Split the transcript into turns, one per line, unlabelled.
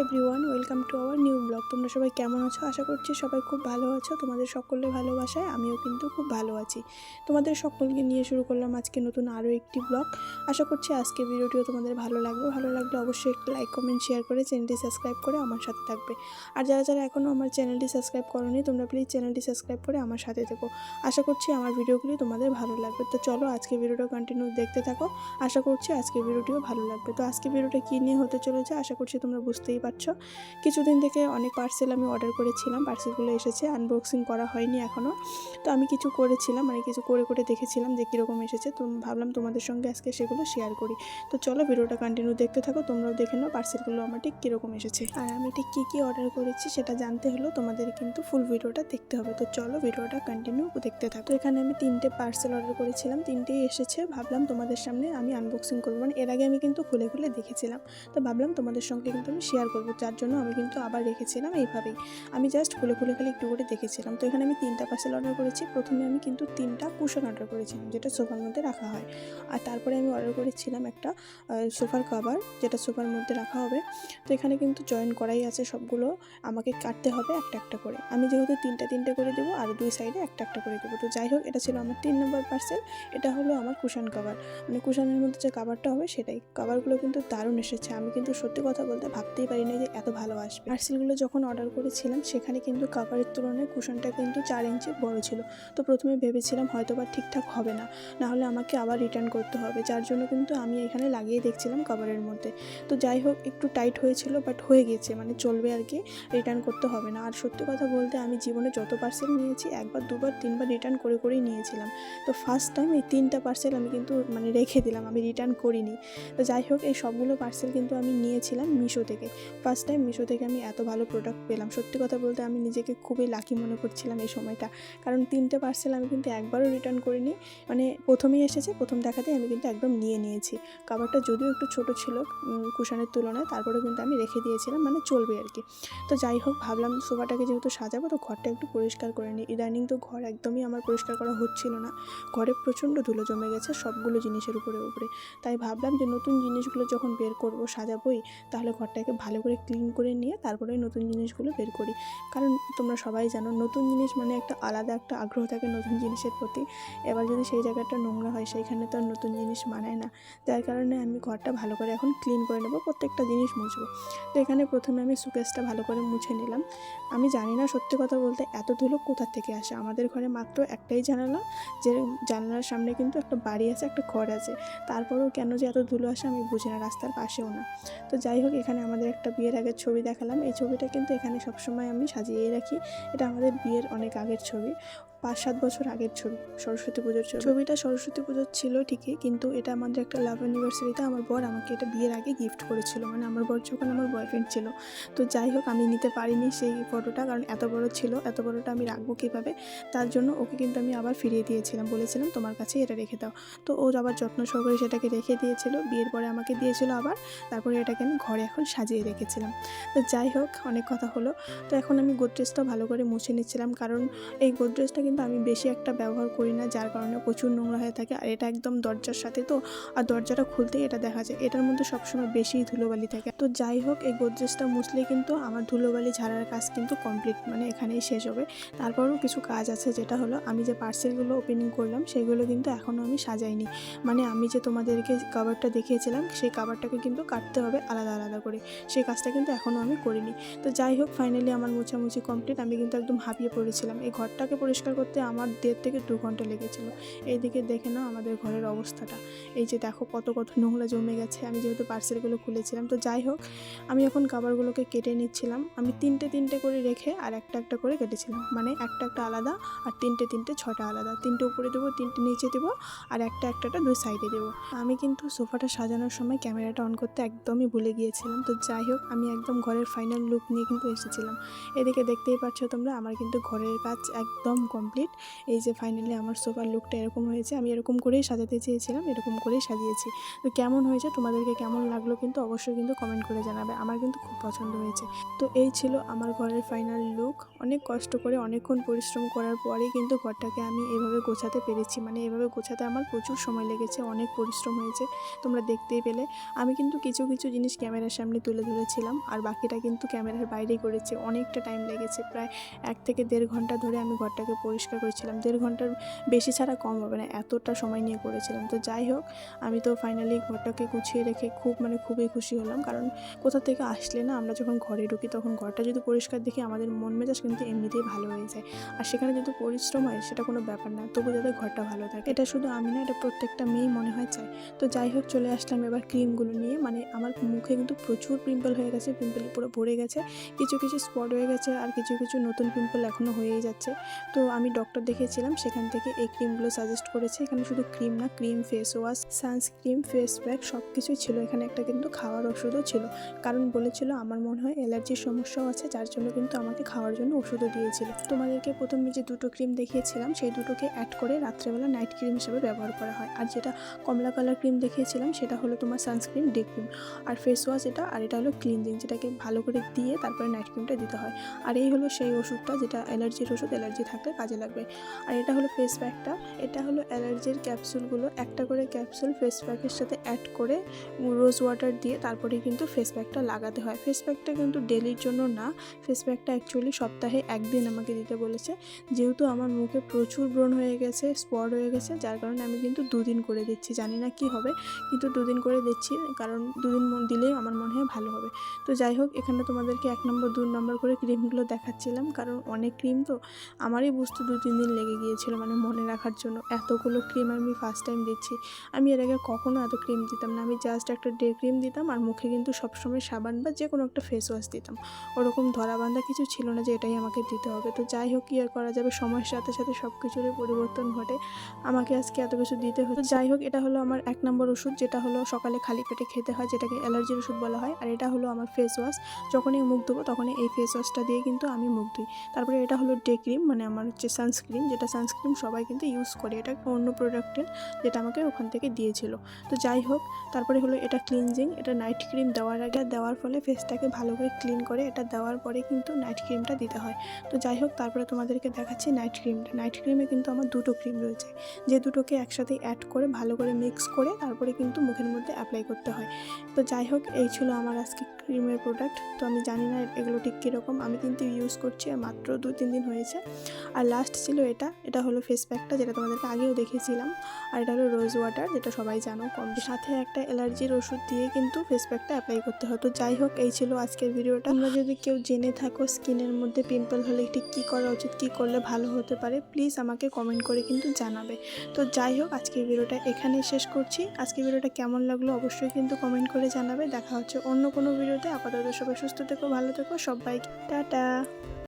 Hello everyone Welcome to our new blog. তোমরা সবাই কেমন আছো? আশা করছি সবাই খুব ভালো আছো। তোমাদের সকলের ভালোবাসায় আমিও কিন্তু খুব ভালো আছি। তোমাদের সকলকে নিয়ে শুরু করলাম আজকে নতুন আরও একটি ব্লগ। আশা করছি আজকে ভিডিওটিও তোমাদের ভালো লাগবে। ভালো লাগলে অবশ্যই একটু লাইক কমেন্ট শেয়ার করে চ্যানেলটি সাবস্ক্রাইব করে আমার সাথে থাকবে। আর যারা যারা এখনও আমার চ্যানেলটি সাবস্ক্রাইব করোনি, তোমরা প্লিজ চ্যানেলটি সাবস্ক্রাইব করে আমার সাথে থেকো। আশা করছি আমার ভিডিওগুলি তোমাদের ভালো লাগবে। তো চলো আজকে ভিডিওটা কন্টিনিউ দেখতে থাকো। আশা করছি আজকে ভিডিওটিও ভালো লাগবে। তো আজকে ভিডিওটা কী নিয়ে হতে চলেছে? আশা করছি তোমরা বুঝতেই পারছ। কিছুদিন থেকে অনেক পার্সেল আমি অর্ডার করেছিলাম। পার্সেলগুলো এসেছে আনবক্সিং করা হয়নি এখনও তো আমি কিছু করেছিলাম মানে কিছু করে করে দেখেছিলাম যে কীরকম এসেছে। তো ভাবলাম তোমাদের সঙ্গে আজকে সেগুলো শেয়ার করি। তো চলো ভিডিওটা কন্টিনিউ দেখতে থাকো, তোমরাও দেখে নাও পার্সেলগুলো আমার ঠিক কীরকম এসেছে। আর আমি ঠিক কী কী অর্ডার করেছি সেটা জানতে হলেও তোমাদের কিন্তু ফুল ভিডিওটা দেখতে হবে। তো চলো ভিডিওটা কন্টিনিউ দেখতে থাকো। তো এখানে আমি তিনটে পার্সেল অর্ডার করেছিলাম, তিনটেই এসেছে। ভাবলাম তোমাদের সামনে আমি আনবক্সিং করব। মানে এর আগে আমি কিন্তু খুলে খুলে দেখেছিলাম। তো ভাবলাম তোমাদের সঙ্গে কিন্তু আমি শেয়ার করব। যার জন্য আমি কিন্তু আবার রেখেছিলাম এইভাবেই। আমি জাস্ট খুলে খুলে খালি একটু করে দেখেছিলাম। তো এখানে আমি তিনটা পার্সেল অর্ডার করেছি। প্রথমে আমি কিন্তু তিনটা কুশন অর্ডার করেছিলাম, যেটা সোফার মধ্যে রাখা হয়। আর তারপরে আমি অর্ডার করেছিলাম একটা সোফার কভার যেটা সোফার মধ্যে রাখা হবে। তো এখানে কিন্তু জয়েন করাই আছে সবগুলো। আমাকে কাটতে হবে একটা একটা করে। আমি যেহেতু তিনটা তিনটে করে দেবো, আর দুই সাইডে একটা একটা করে দেবো। তো যাই হোক, এটা ছিল আমার তিন নম্বর পার্সেল এটা হলো আমার কুশন কভার মানে কুশনের মধ্যে যে কাভারটা হবে, সেটাই। কাভারগুলো কিন্তু দারুণ এসেছে। আমি কিন্তু সত্যি কথা বলতে ভাবতেই পারিনি যে এত ভালো আসবে পার্সেলগুলো যখন অর্ডার করেছিলাম, সেখানে কিন্তু কাভারের তুলনায় কুশনটা কিন্তু চার ইঞ্চি বড় ছিল। তো প্রথমে ভেবেছিলাম হয়তো বা ঠিকঠাক হবে না নাহলে আমাকে আবার রিটার্ন করতে হবে। যার জন্য কিন্তু আমি এখানে লাগিয়ে দেখছিলাম কাভারের মধ্যে। তো যাই হোক, একটু টাইট হয়েছিল বাট হয়ে গেছে মানে চলবে আর কি রিটার্ন করতে হবে না। আর সত্যি কথা বলতে, আমি জীবনে যত পার্সেল নিয়েছি, একবার, দুবার, তিনবার রিটার্ন করে, করেই নিয়েছিলাম। তো ফার্স্ট টাইম এই তিনটা পার্সেল আমি কিন্তু মানে রেখে দিলাম, আমি রিটার্ন করিনি। তো যাই হোক, এই সবগুলো পার্সেল কিন্তু আমি নিয়েছিলাম মিশো থেকে। ফার্স্ট টাইম মিশো থেকে আমি এত ভালো প্রোডাক্ট পেলাম। সত্যি কথা বলতে আমি নিজেকে খুবই লাকি মনে করছিলাম এই সময়টা। কারণ তিনটে পার্সেল আমি কিন্তু একবারও রিটার্ন করিনি। মানে প্রথমেই এসেছে, প্রথম দেখাতেই আমি কিন্তু একদম নিয়ে নিয়েছি। কাভারটা যদিও একটু ছোট ছিল কুশানের তুলনায়, তারপরেও কিন্তু আমি রেখে দিয়েছিলাম মানে চলবে আর কি। তো যাই হোক, ভাবলাম সোফাটাকে যেহেতু সাজাবো, তো ঘরটা একটু পরিষ্কার করে নিই। ইদানিং তো ঘর একদমই আমার পরিষ্কার করা হচ্ছিল না। ঘরে প্রচণ্ড ধুলো জমে গেছে সবগুলো জিনিসের উপরে উপরে। তাই ভাবলাম যে নতুন জিনিসগুলো যখন বের করব, সাজাবোই, তাহলে ঘরটাকে ভালো করে ক্লিন করে নিয়ে তারপরে নতুন জিনিসগুলো বের করি। কারণ তোমরা সবাই জানো, নতুন জিনিস মানে একটা আলাদা একটা আগ্রহ থাকে নতুন জিনিসের প্রতি। এবার যদি সেই জায়গাটা নোংরা হয়, সেইখানে তো আর নতুন জিনিস মানায় না। যার কারণে আমি ঘরটা ভালো করে এখন ক্লিন করে নেব, প্রত্যেকটা জিনিস মুছবো। তো এখানে প্রথমে আমি সুকেসটা ভালো করে মুছে নিলাম। আমি জানি না সত্যি কথা বলতে এত ধুলো কোথা থেকে আসে? আমাদের ঘরে মাত্র একটাই জানালা, যে জানালার সামনে কিন্তু একটা বাড়ি আছে, একটা ঘর আছে। তারপরেও কেন যে এত ধুলো আসে আমি বুঝি না, রাস্তার পাশেও না। তো যাই হোক, এখানে আমাদের একটা বিয়ের আগের ছবি দেখালাম। এই ছবিটা কিন্তু এখানে সবসময় আমি সাজিয়ে রাখি। এটা আমাদের বিয়ের অনেক আগের ছবি। পাঁচ সাত বছর আগের ছবি, সরস্বতী পুজোর ছবি। ছবিটা সরস্বতী পুজোর ছিল ঠিকই, কিন্তু এটা আমাদের একটা লাভ অ্যানিভার্সারিতে আমার বর আমাকে এটা বিয়ের আগে গিফট করেছিল। মানে আমার বর যখন আমার বয়ফ্রেন্ড ছিল। তো যাই হোক, আমি নিতে পারিনি সেই ফটোটা কারণ এত বড় ছিল, এত বড়টা আমি রাখব কীভাবে? তার জন্য ওকে কিন্তু আমি আবার ফিরিয়ে দিয়েছিলাম, বলেছিলাম, তোমার কাছে এটা রেখে দাও। তো ও আবার যত্ন সহকারে সেটাকে রেখে দিয়েছিল, বিয়ের পরে আমাকে দিয়েছিল আবার, তারপরে এটাকে আমি ঘরে এখন সাজিয়ে রেখেছিলাম। তো যাই হোক, অনেক কথা হলো। তো এখন আমি গোদরেজটা ভালো করে মুছে নিচ্ছিলাম, কারণ এই গোদরেজটা কিন্তু আমি বেশি একটা ব্যবহার করি না, যার কারণে প্রচুর নোংরা হয়ে থাকে। আর এটা একদম দরজার সাথে তো, আর দরজাটা খুলতেই এটা দেখা যায়। এটার মধ্যে সবসময় বেশি ধুলোবালি থাকে। তো যাই হোক, এই গোদরেজটা মুছলে কিন্তু আমার ধুলোবালি ঝাড়ার কাজ কিন্তু কমপ্লিট মানে এখানেই শেষ হবে। তারপরেও কিছু কাজ আছে, যেটা হলো আমি যে পার্সেলগুলো ওপেনিং করলাম, সেগুলো কিন্তু এখনও আমি সাজাইনি। মানে আমি যে তোমাদেরকে কাভারটা দেখিয়েছিলাম, সেই কাভারটাকে কিন্তু কাটতে হবে আলাদা আলাদা করে। সেই কাজটা কিন্তু এখনও আমি করিনি। তো যাই হোক ফাইনালি আমার মোছামুছি কমপ্লিট আমি কিন্তু একদম হাঁপিয়ে পড়েছিলাম। এই ঘরটাকে পরিষ্কার করতে আমার দেড় থেকে দু ঘণ্টা লেগেছিল। এইদিকে দেখে নাও আমাদের ঘরের অবস্থাটা। এই যে দেখো কত কত নোংরা জমে গেছে। আমি যেহেতু পার্সেলগুলো খুলেছিলাম, তো যাই হোক, আমি এখন কাবারগুলোকে কেটে নিচ্ছিলাম। আমি তিনটে তিনটে করে রেখে আর একটা একটা করে কেটেছিলাম। মানে একটা একটা আলাদা আর তিনটে তিনটে ছটা আলাদা। তিনটে উপরে দেবো, তিনটে নিচে দেবো আর একটা একটাটা দুই সাইডে দেবো। আমি কিন্তু সোফাটা সাজানোর সময় ক্যামেরাটা অন করতে একদমই ভুলে গিয়েছিলাম। তো যাই হোক, আমি একদম ঘরের ফাইনাল লুক নিয়ে কিন্তু এসেছিলাম। এদিকে দেখতেই পাচ্ছ তোমরা, আমার কিন্তু ঘরের কাজ একদম কমপ্লিট। কমপ্লিট এই যে ফাইনালি আমার সোফার লুকটা এরকম হয়েছে, আমি এরকম করেই সাজাতে চেয়েছিলাম, এরকম করেই সাজিয়েছি। তো কেমন হয়েছে, তোমাদেরকে কেমন লাগল কিন্তু অবশ্যই কিন্তু কমেন্ট করে জানাবে, আমার কিন্তু খুব পছন্দ হয়েছে। তো এই ছিল আমার ঘরের ফাইনাল লুক অনেক কষ্ট করে, অনেকক্ষণ পরিশ্রম করার পরেই কিন্তু ঘরটাকে আমি এভাবে গোছাতে পেরেছি। মানে এভাবে গোছাতে আমার প্রচুর সময় লেগেছে, অনেক পরিশ্রম হয়েছে, তোমরা দেখতেই পেলে। আমি কিন্তু কিছু কিছু জিনিস ক্যামেরার সামনে তুলে ধরেছিলাম, আর বাকিটা কিন্তু ক্যামেরার বাইরেই করেছে, অনেকটা টাইম লেগেছে। প্রায় এক থেকে দেড় ঘণ্টা ধরে আমি ঘরটাকে পরিষ্কার করেছিলাম। দেড় ঘণ্টার বেশি ছাড়া কম হবে না, এতটা সময় নিয়ে করেছিলাম। তো যাই হোক, আমি তো ফাইনালি ঘরটাকে গুছিয়ে রেখে খুব মানে খুবই খুশি হলাম। কারণ কোথা থেকে আসলে না, আমরা যখন ঘরে ঢুকি তখন ঘরটা যদি পরিষ্কার দেখি, আমাদের মন মেজাজ কিন্তু এমনিতেই ভালো হয়ে যায়। আর সেখানে যদি পরিশ্রম হয়, সেটা কোনো ব্যাপার না। তবু যাতে ঘরটা ভালো থাকে। এটা শুধু আমি না, এটা প্রত্যেকটা মেয়েই মনে হয় চাই তো যাই হোক, চলে আসলাম এবার ক্রিমগুলো নিয়ে। মানে আমার মুখে কিন্তু প্রচুর পিম্পল হয়ে গেছে পিম্পল পুরো ভরে গেছে। কিছু কিছু স্পট হয়ে গেছে, আর কিছু কিছু নতুন পিম্পল এখনও হয়েই যাচ্ছে। তো আমি ডক্টর দেখিয়েছিলাম, সেখান থেকে এই ক্রিমগুলো সাজেস্ট করেছে। এখানে শুধু ক্রিম না cream face wash sunscreen face pack সব কিছুই ছিল। এখানে একটা কিন্তু খাওয়ার ওষুধও ছিল। কারণ বলেছিল আমার মনে হয় অ্যালার্জির সমস্যাও আছে, যার জন্য কিন্তু আমাকে খাওয়ার জন্য ওষুধও দিয়েছিল। তোমাদেরকে প্রথমে যে দুটো ক্রিম দেখিয়েছিলাম, সেই দুটোকে অ্যাড করে রাত্রেবেলা নাইট ক্রিম হিসেবে ব্যবহার করা হয়। আর যেটা কমলা কালার ক্রিম দেখিয়েছিলাম, সেটা হলো তোমার সানস্ক্রিন ডে ক্রিম আর ফেস ওয়াশ এটা, আর এটা হলো ক্লিনজিং যেটাকে ভালো করে দিয়ে তারপরে নাইট ক্রিমটা দিতে হয়। আর এই হলো সেই ওষুধটা, যেটা অ্যালার্জির ওষুধ অ্যালার্জি থাকলে কাজে লাগবে। আর এটা হলো ফেস প্যাকটা এটা হলো অ্যালার্জির ক্যাপসুলগুলো। একটা করে ক্যাপসুল ফেস প্যাকের সাথে অ্যাড করে রোজ ওয়াটার দিয়ে তারপরে কিন্তু ফেস প্যাকটা লাগাতে হয়। ফেস প্যাকটা কিন্তু ডেলির জন্য না। ফেস প্যাকটা অ্যাকচুয়ালি সপ্তাহে একদিন আমাকে দিতে বলেছে। যেহেতু আমার মুখে প্রচুর ব্রণ হয়ে গেছে স্পট হয়ে গেছে, যার কারণে আমি কিন্তু দুদিন করে দিচ্ছি। জানি না কি হবে, কিন্তু দুদিন করে দিচ্ছি। কারণ দুদিন দিলেই আমার মনে হয় ভালো হবে। তো যাই হোক, এখানে তোমাদেরকে এক নম্বর, দু নম্বর করে ক্রিমগুলো দেখাচ্ছিলাম। কারণ অনেক ক্রিম তো আমারই বুঝতে দু, তিন দিন লেগে গিয়েছিল মানে মনে রাখার জন্য। এতগুলো ক্রিম আমি ফার্স্ট টাইম দিচ্ছি। আমি এর আগে কখনো এত ক্রিম দিতাম না। আমি জাস্ট একটা ডে ক্রিম দিতাম আর মুখে কিন্তু সবসময় সাবান বা যে কোনো একটা ফেস ওয়াশ দিতাম। ওরকম ধরা বান্ধা কিছু ছিল না যে এটাই আমাকে দিতে হবে। তো যাই হোক, কি আর করা যাবে? সময়ের সাথে সাথে সব কিছুরই পরিবর্তন ঘটে। আমাকে আজকে এত কিছু দিতে হতো যাই হোক, এটা হলো আমার এক নম্বর ওষুধ। যেটা হলো সকালে খালি পেটে খেতে হয়, যেটাকে অ্যালার্জির ওষুধ বলা হয়। আর এটা হলো আমার ফেস ওয়াশ যখনই মুখ ধোবো, তখনই এই ফেস ওয়াশটা দিয়ে কিন্তু আমি মুখ ধুই। তারপরে এটা হলো ডে ক্রিম মানে আমার হচ্ছে সানস্ক্রিন যেটা সানস্ক্রিন সবাই কিন্তু ইউজ করে। এটা অন্য প্রোডাক্টের যেটা আমাকে ওখান থেকে দিয়েছিল। তো যাই হোক, তারপরে হলো এটা ক্লিনজিং এটা নাইট ক্রিম দেওয়ার আগে, দেওয়ার ফলে ফেসটাকে ভালো করে ক্লিন করে, এটা দেওয়ার পরে কিন্তু নাইট ক্রিমটা দিতে হয়। তো যাই হোক, তারপরে তোমাদেরকে দেখাচ্ছি নাইট ক্রিমটা নাইট ক্রিমে কিন্তু আমার দুটো ক্রিম রয়েছে। যে দুটোকে একসাথে অ্যাড করে, ভালো করে মিক্স করে, তারপরে কিন্তু মুখের মধ্যে অ্যাপ্লাই করতে হয়। তো যাই হোক, এই ছিল আমার আজকে ক্রিমের প্রোডাক্ট তো আমি জানি না এগুলো ঠিক কীরকম। আমি কিন্তু ইউজ করছি, আর মাত্র দু তিন দিন হয়েছে। আর লাস্ট ছিল এটা। এটা হলো ফেস প্যাকটা যেটা তোমাদেরকে আগেও দেখেছিলাম। আর এটা হলো রোজ ওয়াটার যেটা সবাই জানো। কম সাথে একটা অ্যালার্জির ওষুধ দিয়ে কিন্তু ফেস প্যাকটা অ্যাপ্লাই করতে হয়। তো যাই হোক, এই ছিল আজকের ভিডিওটা তোমরা যদি কেউ জেনে থাকো স্কিনের মধ্যে পিম্পল হলে ঠিক কী করা উচিত, কী করলে ভালো হতে পারে প্লিজ আমাকে কমেন্ট করে কিন্তু জানাবে। তো যাই হোক, আজকের ভিডিওটা এখানেই শেষ করছি। আজকের ভিডিওটা কেমন লাগল অবশ্যই কিন্তু কমেন্ট করে জানাবে। দেখা হচ্ছে অন্য কোনো ভিডিওতে আপাতত সবাই সুস্থ থেকো ভালো থেকো সবাইকে টাটা।